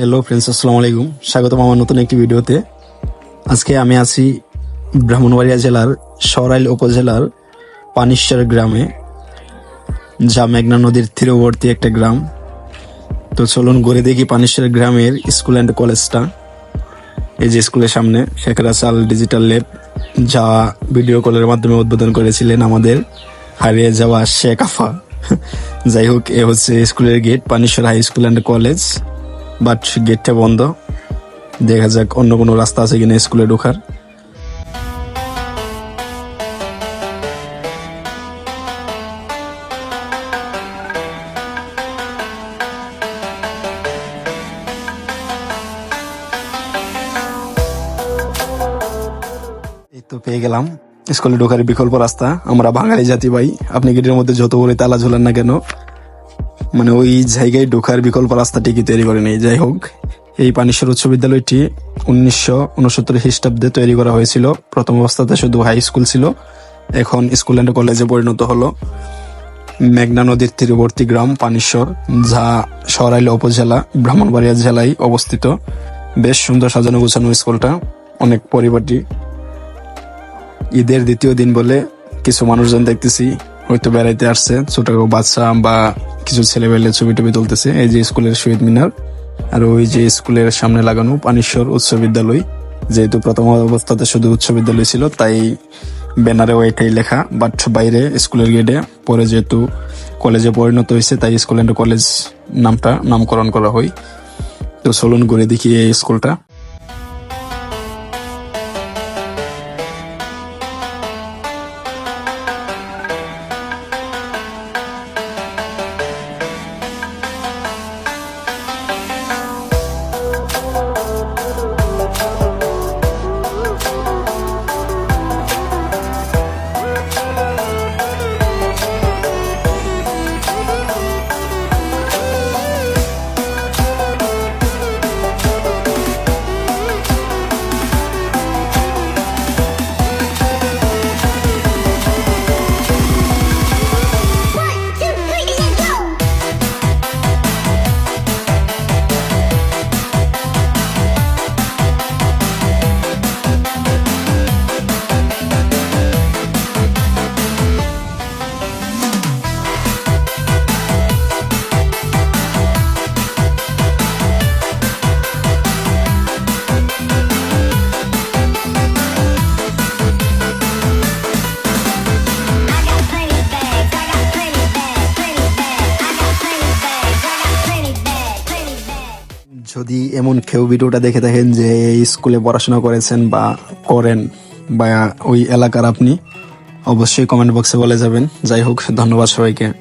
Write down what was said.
Hello friends আসসালামু আলাইকুম। স্বাগতম আমার নতুন একটি ভিডিওতে। আজকে আমি আছি ব্রাহ্মণবাড়িয়া জেলার সরাইল উপজেলার পানিশ্বর গ্রামে, যা মেঘনা নদীর তীরবর্তী একটা গ্রাম। তো চলুন ঘুরে দেখি পানিশ্বর গ্রামের স্কুল অ্যান্ড কলেজটা। এই যে স্কুলের সামনে শেখ রাসাল ডিজিটাল ল্যাব, যা ভিডিও কলের মাধ্যমে উদ্বোধন করেছিলেন আমাদের হারিয়ে যাওয়া শেখ আফা। যাই হোক, এ হচ্ছে স্কুলের gate, Panishwar high school and college. But গেটটা বন্ধ। দেখা যাক অন্য কোনো রাস্তা আছে কিনা স্কুলে ঢোকার। পেয়ে গেলাম। স্কুলে ঢোকার বিকল্প রাস্তা। আমরা বাঙালি জাতি ভাই, আপনি গেটের মধ্যে যত বলে তালা ঝোলান না কেন মানে ওই জায়গায় ঢোকার বিকল্প রাস্তা ঠিকই তৈরি করে নেই। যাই হোক, এই পানিশ্বর উচ্চ বিদ্যালয়টি উনিশশো উনসত্তর খ্রিস্টাব্দে তৈরি করা হয়েছিল। প্রথম অবস্থাতে শুধু হাই স্কুল ছিল। এখন স্কুল অ্যান্ড কলেজে পরিণত হলো। মেঘনা নদীর তীরবর্তী গ্রাম পানিশ্বর, যা সরাইল উপজেলা, ব্রাহ্মণবাড়িয়া জেলায় অবস্থিত। বেশ সুন্দর সাজানো গোছানো স্কুলটা, অনেক পরিপাটি। ঈদের দ্বিতীয় দিন বলে কিছু মানুষজন দেখতেছি, হয়তো বেড়াইতে আসছে ছোট বাচ্চা বা কিছু ছেলেবেলে ছবি টবি তুলতেছে, এই যে স্কুলের শহীদ মিনার, আর ওই যে স্কুলের সামনে লাগানো পানিশ্বর উচ্চ বিদ্যালয়। যেহেতু প্রথম অবস্থাতে শুধু উচ্চ বিদ্যালয় ছিল, তাই ব্যানারে ওইটাই লেখা, বাট বাইরে স্কুলের গেটে, পরে যেহেতু কলেজে পরিণত হয়েছে, তাই স্কুল অ্যান্ড কলেজ নামটা নামকরণ করা হয়। তো চলুন ঘুরে দেখি এই স্কুলটা। যদি এমন কেউ ভিডিওটা দেখে থাকেন যে এই স্কুলে পড়াশোনা করেছেন বা করেন বা ওই এলাকার আপনি, অবশ্যই কমেন্ট বক্সে বলে যাবেন। যাই হোক, ধন্যবাদ সবাইকে।